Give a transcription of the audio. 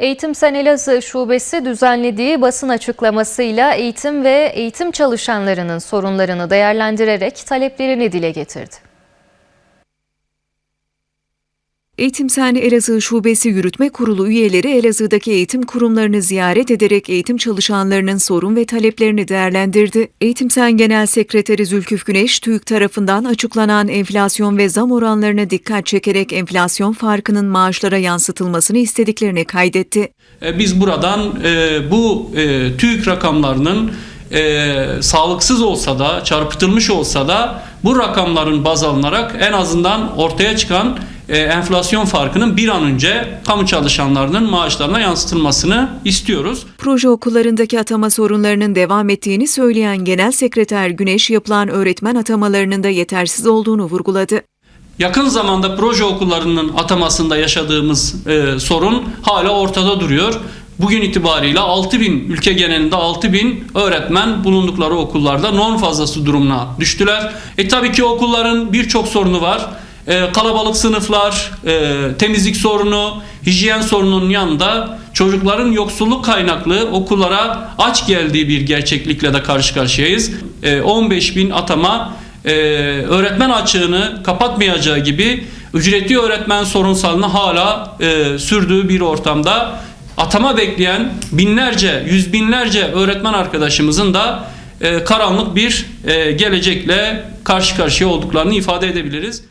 Eğitim Sen Elazığ Şubesi düzenlediği basın açıklamasıyla eğitim ve eğitim çalışanlarının sorunlarını değerlendirerek taleplerini dile getirdi. Eğitimsen Elazığ Şubesi Yürütme Kurulu üyeleri Elazığ'daki eğitim kurumlarını ziyaret ederek eğitim çalışanlarının sorun ve taleplerini değerlendirdi. Eğitimsen Genel Sekreteri Zülküf Güneş, TÜİK tarafından açıklanan enflasyon ve zam oranlarına dikkat çekerek enflasyon farkının maaşlara yansıtılmasını istediklerini kaydetti. E, Biz buradan e, bu e, TÜİK rakamlarının e, sağlıksız olsa da çarpıtılmış olsa da bu rakamların baz alınarak en azından ortaya çıkan e, enflasyon farkının bir an önce kamu çalışanlarının maaşlarına yansıtılmasını istiyoruz. Proje okullarındaki atama sorunlarının devam ettiğini söyleyen Genel Sekreter Güneş, yapılan öğretmen atamalarının da yetersiz olduğunu vurguladı. Yakın zamanda proje okullarının atamasında yaşadığımız e, sorun hala ortada duruyor. Bugün itibariyle 6000 ülke genelinde 6000 öğretmen bulundukları okullarda norm fazlası durumuna düştüler. E tabii ki okulların birçok sorunu var. E, kalabalık sınıflar, e, temizlik sorunu, hijyen sorununun yanında çocukların yoksulluk kaynaklı okullara aç geldiği bir gerçeklikle de karşı karşıyayız. E, 15 bin atama e, öğretmen açığını kapatmayacağı gibi ücretli öğretmen sorunsalını hala e, sürdüğü bir ortamda atama bekleyen binlerce, yüz binlerce öğretmen arkadaşımızın da e, karanlık bir e, gelecekle karşı karşıya olduklarını ifade edebiliriz.